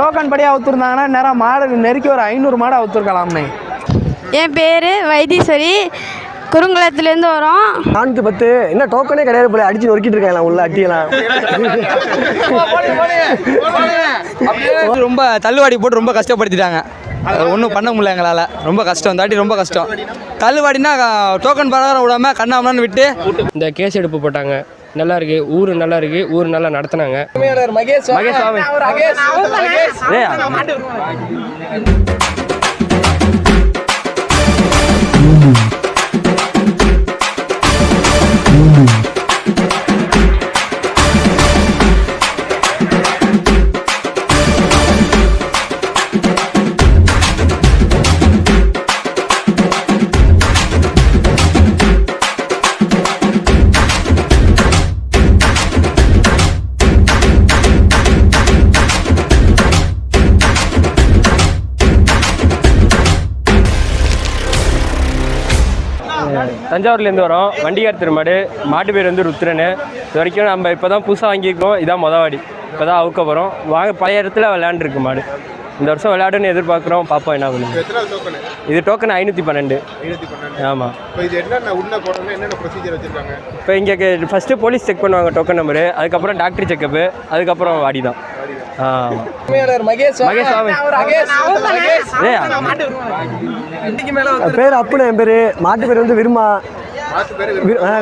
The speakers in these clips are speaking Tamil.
டோக்கன் படி அவுத்துருந்தாங்கன்னா நேரம் மாடு நெருக்கி ஒரு ஐநூறு மாடு அவுத்துருக்கலாம்ண்ணே என் பேர் வைத்தீஸ்வரி. குறுங்குளத்துலேருந்து வரோம். நானூற்றி பத்து. என்ன டோக்கனே கிடையாது போல. அடிச்சு நொறுக்கிட்டு இருக்காங்களா உள்ள அட்டியெல்லாம்? ரொம்ப தள்ளுவாடி போட்டு ரொம்ப கஷ்டப்படுத்திட்டாங்க. ஒன்றும் பண்ண முடியல எங்களால். ரொம்ப கஷ்டம். இந்த வாட்டி ரொம்ப கஷ்டம். தள்ளுவாடினா டோக்கன் பிரகாரம் விடாம கண்ணாமண்ணு விட்டு இந்த கேஸ் எடுப்பு போட்டாங்க. நல்லா இருக்கு ஊர் நல்லா இருக்கு ஊர் நல்லா நடத்துனாங்க. மகேஷ். சுவாமி தஞ்சாவூர்லேருந்து வரோம். வண்டிகார் திருமாடு மாட்டு பேர் வந்து ருத்ரனு. இது வரைக்கும் நம்ம இப்போ தான் புதுசாக வாங்கியிருக்கோம் இதான் மொதல் வாடி. இப்போ தான் அவுக்க போகிறோம் வாங்க பழைய இடத்துல விளையாண்டுருக்கு மாடு. இந்த வருஷம் விளையாடுன்னு எதிர்பார்க்குறோம். பார்ப்போம் என்ன டோக்கனு இது டோக்கன் ஐநூற்றி பன்னெண்டு. ஆமாம் இப்போ இது என்னென்ன உள்ள போடணும் என்னென்ன ப்ரொசீஜர் வச்சிருக்காங்க? இப்போ இங்கே ஃபஸ்ட்டு போலீஸ் செக் பண்ணுவாங்க டோக்கன் நம்பரு அதுக்கப்புறம் டாக்டர் செக்கப்பு அதுக்கப்புறம் வாடி தான் பேர் அப்புன்னு என் பேர் மாட்டு பேர் வந்து விருமா.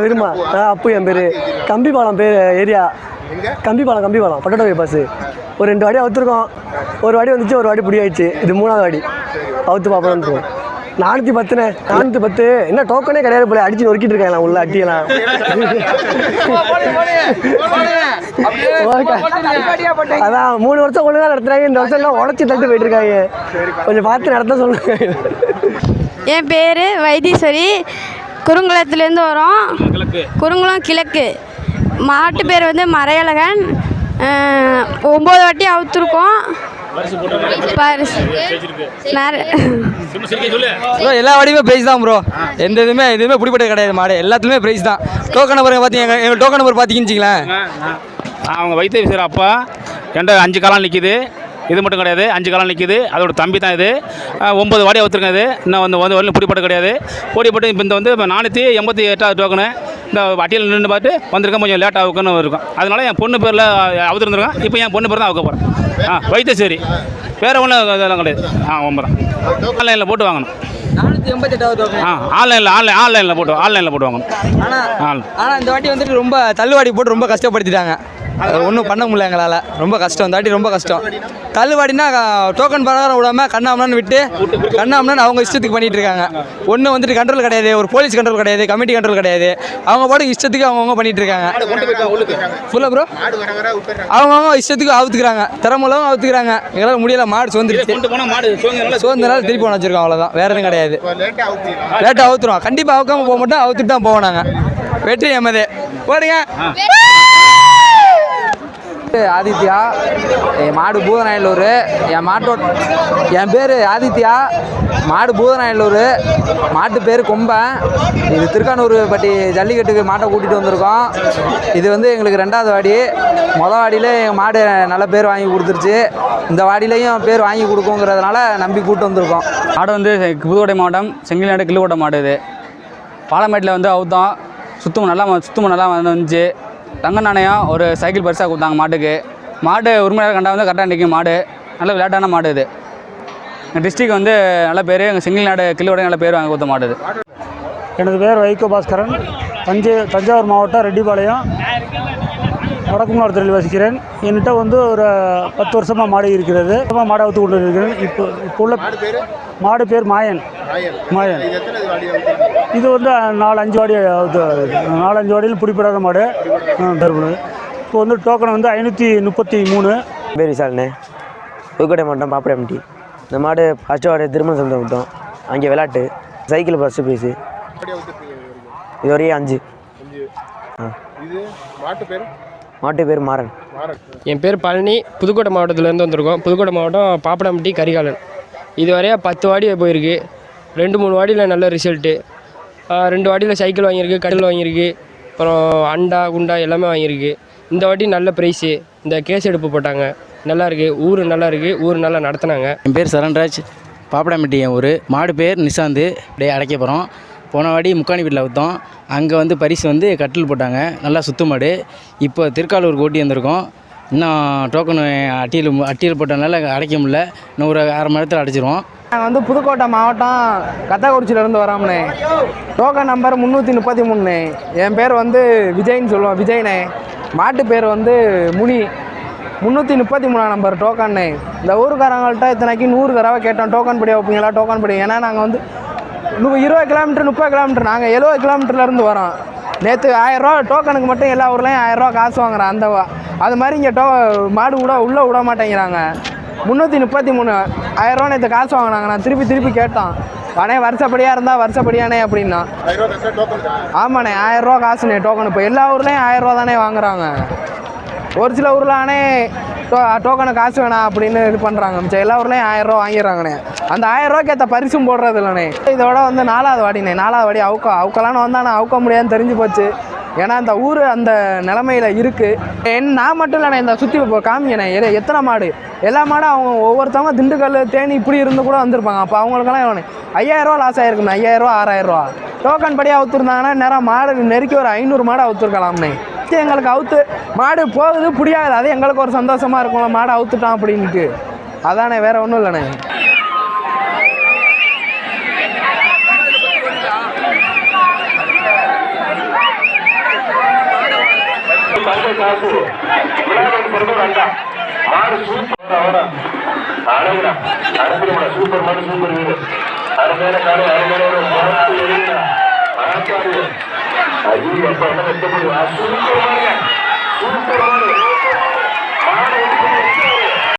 விருமா. ஆ, அப்பு என் பேர். கம்பிப்பாலம் பேர் ஏரியா. எங்க? கம்பிப்பாலம் கம்பிப்பாலம் பட்டோட்டோ பஸ் ஒரு ரெண்டு வாடி அவுத்துருக்கோம். ஒரு வாடி வந்துச்சு ஒரு வாடி பிடி ஆயிடுச்சு. இது மூணாவது வாடி. அவுத்து இருக்கோம் நானூற்றி பத்துண்ணே நானூற்றி பத்து. என்ன டோக்கனே கிடையாது போல. அடிச்சு நொறுக்கிட்டு இருக்காங்களா உள்ள அட்டியெல்லாம்? அதான் மூணு வருஷம் ஒழுங்கா நடத்துறாங்க. இந்த வருஷம் எல்லாம் உடச்சி தட்டு போயிட்டு இருக்காங்க கொஞ்சம் பார்த்து நடத்த சொல்லுங்க. என் பேர் வைத்தீஸ்வரி. குறுங்குளத்துலேருந்து வரோம். குறுங்குளம் கிழக்கு. மாட்டு பேர் வந்து மறையழகன். ஒம்பது வாட்டி அவுத்துருக்கோம். எல்லா வாடியுமே ப்ரைஸ் தான் ப்ரோ. எந்த இதுவுமே எதுவுமே பிடிப்பட்டது கிடையாது மாடு. எல்லாத்துலேயுமே ப்ரைஸ் தான். டோக்கன் நம்பர் பார்த்தீங்க எங்கள் டோக்கன் நம்பர் பார்த்தீங்கன்னு வச்சுங்களேன் அவங்க வைத்திய விசார அப்பா என்கிட்ட அஞ்சு காலம் நிற்கிது. இது மட்டும் கிடையாது அஞ்சு காலம் நிற்கிது. அதோட தம்பி தான் இது. அஹ் ஒன்பது வாடி ஒருத்தருங்க இது. இன்னும் வந்து வந்து வரலும் பிடிப்பட கிடையாது. போட்டிப்பட்டு இப்போ இந்த வந்து இப்போ நானூற்றி எண்பத்தி எட்டாவது டோக்கனு இந்த வட்டியில் நின்று பார்த்து வந்திருக்கேன் கொஞ்சம் லேட் ஆகுக்குன்னு இருக்கும். அதனால என் பொண்ணு பேரில் அவுத்துருந்துருக்கேன். இப்போ என் பொண்ணு பேர் தான் அவுக்க போகிறேன் ஆ வைத்தியசேரி வேறு ஒன்றும் இதெல்லாம் கிடையாது. ஆ ஒம்பது ஆன்லைனில் போட்டு வாங்கணும். ஆ ஆன்லைனில் ஆன்லைன் ஆன்லைனில் போட்டு ஆன்லைனில் போட்டு வாங்கணும். ஆனால். இந்த வாட்டி வந்துட்டு ரொம்ப தள்ளுவாடி போட்டு ரொம்ப கஷ்டப்படுத்திட்டாங்க. ஒன்றும் பண்ண முடியல எங்களால். ரொம்ப கஷ்டம். தாட்டி ரொம்ப கஷ்டம். தள்ளுவாடினா டோக்கன் பிரகாரம் விடாம கண்ணாமண்ணு விட்டு கண்ணாமண்ணு அவங்க இஷ்டத்துக்கு பண்ணிகிட்டு இருக்காங்க. ஒன்றும் வந்துட்டு கண்ட்ரோல் கிடையாது. ஒரு போலீஸ் கண்ட்ரோல் கிடையாது. கமிட்டி கண்ட்ரோல் கிடையாது. அவங்க பாட்டு இஷ்டத்துக்கு அவங்கவுங்க பண்ணிகிட்டு இருக்காங்க. ஃபுல்லாக ப்ரோ அவங்கவுங்க இஷ்டத்துக்கு அவுத்துக்கிறாங்க. திறமளவும் அவுத்துக்கிறாங்க. எங்களால் முடியல மாடு சோர்ந்துருச்சு. கொண்டு சோர்ந்தனால திருப்பி ஒன்று வச்சிருக்கோம் அவ்வளோதான் வேறு எதுவும் கிடையாது. லேட்டாக அவுத்துருவோம். கண்டிப்பாக அவுக்காம போக மாட்டோம். அவுத்துட்டு தான் போவோம் நாங்கள் வெற்றி எமது. போடுங்க. ஆதித்யா. என் மாடு பூதநாயலூர் என் மாட்டோட என் பேர் ஆதித்யா. மாடு பூதநாயலூர் மாட்டு பேர் கொம்பன். இது திருக்கானூர் பட்டி ஜல்லிக்கட்டுக்கு மாட்டை கூட்டிகிட்டு வந்திருக்கோம். இது வந்து எங்களுக்கு ரெண்டாவது வாடி. மொதல் வாடியில் எங்கள் மாடு நல்ல பேர் வாங்கி கொடுத்துருச்சு. இந்த வாடிலையும் பேர் வாங்கி கொடுக்குங்கிறதுனால நம்பி கூப்பிட்டு வந்திருக்கோம். மாடு வந்து புதுக்கோட்டை மாவட்டம் செங்கில்நாடு கிள்ளுக்கோட்டை மாடு இது. பாலமேட்டில் வந்து அவுத்தம். சுத்தம் நல்லா சுத்தம் நல்லா வந்துச்சு தங்க நாணயம் ஒரு சைக்கிள் பரிசாக கொடுத்தாங்க மாட்டுக்கு. மாடு உரிமையாளர் கண்டா வந்து கரெக்டாக நிற்கும் மாடு. நல்ல விளையாட்டான மாடு இது. எங்கள் டிஸ்ட்ரிக் வந்து நல்ல பேர். எங்கள் நாடு கிள்ளுக்கோட்டை நல்ல பேர் வாங்க கொடுத்த மாடு இது. எனது பேர் வைகோ பாஸ்கரன். தஞ்சை தஞ்சாவூர் மாவட்டம் ரெட்டிப்பாளையம். வடக்குமாவட்டத்தில் வசிக்கிறேன். என்கிட்ட வந்து ஒரு பத்து வருஷமாக மாடு இருக்கிறது. மாடை அவுத்து கொண்டு இருக்கிறேன் இப்போ இப்போ உள்ள மாடு பேர்? மாயன். மாயன். இது வந்து நாலு அஞ்சு வாடி அவுத்து நாலஞ்சு வாடியில் பிடிப்படாத மாடு. ஆ, பண்ணுது இப்போ வந்து டோக்கன் வந்து ஐநூற்றி முப்பத்தி மூணு. பேர் விசால்ண்ணே புதுக்கோட்டை மாவட்டம் பாப்படையம்பட்டி இந்த மாடு ஃபஸ்ட்டு வாடி திருமண சந்தை விட்டோம். அங்கே விளாட்டு சைக்கிள் ஃபஸ்ட்டு அவுத்துருக்கீங்க இது வரையும் அஞ்சு. அஞ்சு. இது மாட்டு பேர்? மாட்டு பேர் மாறன். மாறன் என் பேர் பழனி. புதுக்கோட்டை மாவட்டத்துலேருந்து வந்திருக்கோம். புதுக்கோட்டை மாவட்டம் பாப்படம்பட்டி கரிகாலன். இதுவரையா பத்து வாடி போயிருக்கு. ரெண்டு மூணு வாடியில் நல்ல ரிசல்ட்டு ரெண்டு வாடியில் சைக்கிள் வாங்கியிருக்கு கட்டில் வாங்கியிருக்கு அப்புறம் அண்டா குண்டா எல்லாமே வாங்கியிருக்கு. இந்த வாட்டி நல்ல ப்ரைஸு இந்த கேஸ் எடுப்பு போட்டாங்க. நல்லா இருக்கு. ஊர் நல்லா இருக்கு. ஊர் நல்லா நடத்துனாங்க. என் பேர் சரண்ராஜ். பாப்படாம்பட்டி என் ஊர். மாடு பேர் நிசாந்து அப்படியே அடைக்க போகிறோம் போன வாடி முக்காணி வீட்டில் விற்றோம் அங்கே வந்து பரிசு வந்து கட்டில் போட்டாங்க. நல்லா சுத்து மாடு. இப்போ திருக்காலூருக்கு ஓட்டி வந்திருக்கோம். இன்னும் டோக்கனு அட்டியில் அட்டியில் போட்டதுனால அடைக்க முடில இன்னும் ஒரு அரை மணி நேரத்தில் அடைச்சிருவோம். நாங்கள் வந்து புதுக்கோட்டை மாவட்டம் கத்தாக்குறிச்சியிலேருந்து வரோம்ண்ணே டோக்கன் நம்பர் முந்நூற்றி முப்பத்தி மூணுண்ணே என் பேர் வந்து விஜய்னு சொல்லுவோம். விஜய்ண்ணே மாட்டு பேர் வந்து முனி. முந்நூற்றி முப்பத்தி மூணாம் நம்பர் டோக்கன்னு இந்த ஊருக்காரங்கள்ட்ட இத்தனைக்கு நூறு தடவை கேட்டோம். டோக்கன் படி வைப்பீங்களா? டோக்கன் படி. ஏன்னா நாங்கள் வந்து இருபது கிலோமீட்டர் முப்பது கிலோமீட்டர். நாங்கள் எழுபது கிலோமீட்டர்லேருந்து வரோம். நேற்று ஆயிரரூவா டோக்கனுக்கு மட்டும் எல்லா ஊர்லேயும் ஆயிரரூவா காசு வாங்குறேன். அந்த அது மாதிரி இங்கே டோ மாடு கூட உள்ளே விட மாட்டேங்கிறாங்க. முந்நூற்றி முப்பத்தி மூணு. ஆயிரரூவா நேற்று காசு வாங்கினாங்க. நான் திருப்பி திருப்பி கேட்டோம். அண்ணே வருஷப்படியாக இருந்தால் வருஷப்படியானே அப்படின்னா. ஆமாண்ணே ஆயிரரூவா காசுண்ணே டோக்கன் இப்போ எல்லா ஊர்லேயும் ஆயிரரூவா தானே வாங்குறாங்க. ஒரு சில ஊரில் ஆனே டோ டோக்கனை காசு வேணாம் அப்படின்னு இது பண்ணுறாங்க மிச்சம் எல்லா ஊர்லேயும் ஆயிரரூவா வாங்கிடுறாங்கண்ணே. அந்த ஆயிரரூவாக்கு ஏற்ற பரிசும் போடுறது இல்லைண்ணே. இதோட வந்து நாலாவது வாடிண்ணே. நாலாவது வாடி அவுக்க. அவுக்கலான்னு வந்தால் நான் அவுக்க முடியாதுன்னு தெரிஞ்சு போச்சு. ஏன்னா அந்த ஊர் அந்த நிலமையில் இருக்குது என் நான் மட்டும் இல்லைண்ணே இந்த சுற்றி இப்போ காமிங்கண்ணே. எத்தனை மாடு? எல்லா மாடும் அவங்க ஒவ்வொருத்தவங்க திண்டுக்கல் தேனி இப்படி இருந்து கூட வந்திருப்பாங்க. அப்போ அவங்களுக்கெல்லாம் எவ்வளோ ஐயாயிரரூவா லாஸ் ஆயிருக்குண்ணே. ஐயாயிரரூவா ஆறாயிரரூவா டோக்கன் படியாக அவுத்துருந்தாங்கன்னா நேரம் மாடு நெருக்கி ஒரு ஐநூறு மாடு அவுத்துருக்கலாம்ண்ணே. சரி, எங்களுக்கு அவுத்து மாடு போகுது பிடியாது. அது எங்களுக்கு ஒரு சந்தோஷமா இருக்கும்ல மாடு அவுத்துட்டான் அப்படின்ட்டு. அதானே வேற ஒன்றும் இல்லைண்ணே. Super Allí está el segundo, a su Mario, Super Mario,